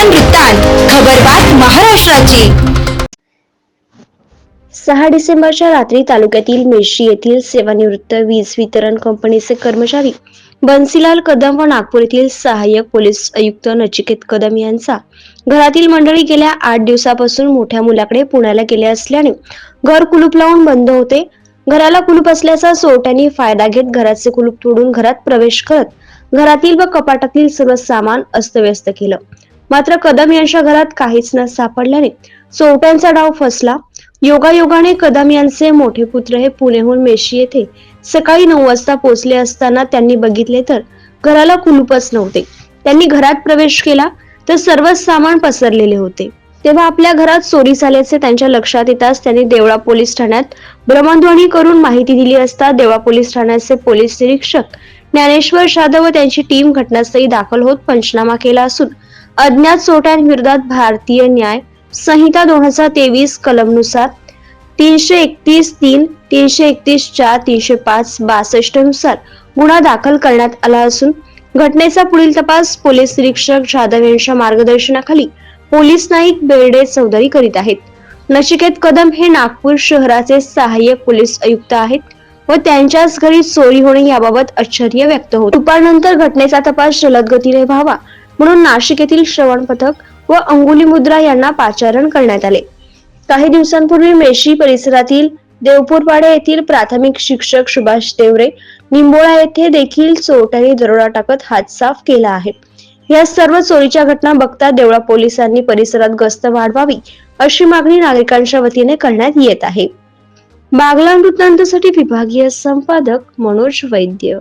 महान वृत्तांत खबरबात महाराष्ट्राची. सहा डिसेंबरच्या रात्री तालुक्यातील मेशी येथील सेवानिवृत्त वीज वितरण कंपनीचे कर्मचारी बन्सीलाल कदम व नागपूर येथील सहाय्यक पोलीस आयुक्त नचिकेत कदम यांचा घरातील मंडळी गेल्या आठ दिवसापासून मोठ्या मुलाकडे पुण्याला गेले असल्याने घर कुलूप लावून बंद होते. घराला कुलूप असल्याचा चोरट्यांनी फायदा घेत घराचे कुलूप तोडून घरात प्रवेश करत घरातील व कपाटातील सर्व सामान अस्तव्यस्त केलं. मात्र कदम यांच्या घरात काहीच न सापडल्याने चोरट्यांचा डाव फसला. योगायोगाने कदम यांचे मोठे पुत्र हे पुणेहून मेशी येथे सकाळी नऊ वाजता पोहोचले असताना त्यांनी बघितले तर घराला कुलूपच नव्हते. त्यांनी घरात प्रवेश केला तर सर्व सामान पसरलेले होते. तेव्हा आपल्या घरात चोरी झाल्याचे त्यांच्या लक्षात येताच त्यांनी देवळा पोलीस ठाण्यात भ्रमणध्वनी करून माहिती दिली असता देवळा पोलीस ठाण्याचे पोलीस निरीक्षक ज्ञानेश्वर जाधव व त्यांची टीम घटनास्थळी दाखल होत पंचनामा केला असून अज्ञात चोट्यांविरोधात भारतीय न्याय संहिता दोन हजार तेवीस कलमनुसार तीनशे एकतीस तीन तीनशे एकतीस चार तीनशे पाच बासष्टनुसार गुन्हा दाखल करण्यात आला असून घटनेचा पुढील तपास पोलीस निरीक्षक जाधव यांच्या मार्गदर्शनाखाली पोलीस नाईक बेर्डे चौधरी करीत आहेत. नचिकेत कदम हे नागपूर शहराचे सहाय्यक पोलीस आयुक्त आहेत व त्यांच्याच घरी चोरी होणे याबाबत आश्चर्य व्यक्त होत. दुपारनंतर घटनेचा तपास जलद गतीने व्हावा म्हणून नाशिक येथील श्रवण पथक व अंगुली मुद्रा यांना पाचारण करण्यात आले. काही दिवसांपूर्वी मेशी परिसरातील देवपूरपाडे येथील प्राथमिक शिक्षक सुभाष देवरे निंबोळा येथे देखील चोरट्याने दरोडा टाकत हात साफ केला आहे. या सर्व चोरीच्या घटना बघता देवळा पोलिसांनी परिसरात गस्त वाढवावी अशी मागणी नागरिकांच्या वतीने करण्यात येत आहे. बागला वृत्तांतासाठी विभागीय संपादक मनोज वैद्य.